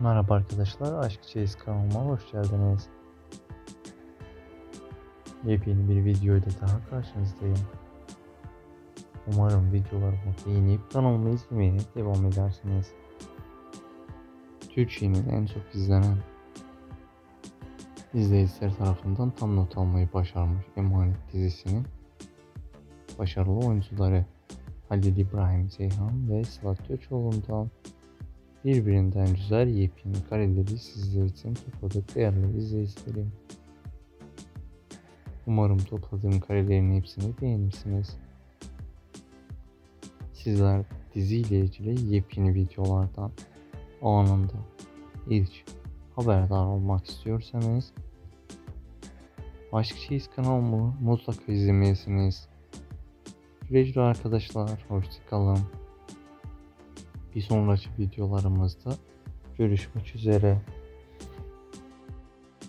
Merhaba arkadaşlar, Aşk Çeyiz kanalıma hoş geldiniz. Yepyeni bir videoyla daha karşınızdayım. Umarım videolarımı beğenip kanalımı izlemeye devam edersiniz. Türkiye'nin en çok izlenen izleyiciler tarafından tam not almayı başarmış Emanet dizisinin başarılı oyuncuları Halil İbrahim Ceyhan ve Sıla Göçoğlu'ndan birbirinden güzel yepyeni kareleri sizler için topladık değerli izleyicilerim. Umarım topladığım karelerin hepsini beğenirsiniz. Sizler diziyle ilgili yepyeni videolardan anında ilk haberdar olmak istiyorsanız Aşk Çeyiz kanalımı mutlaka izlemelisiniz. Güle arkadaşlar, hoşçakalın. Bir sonraki videolarımızda görüşmek üzere.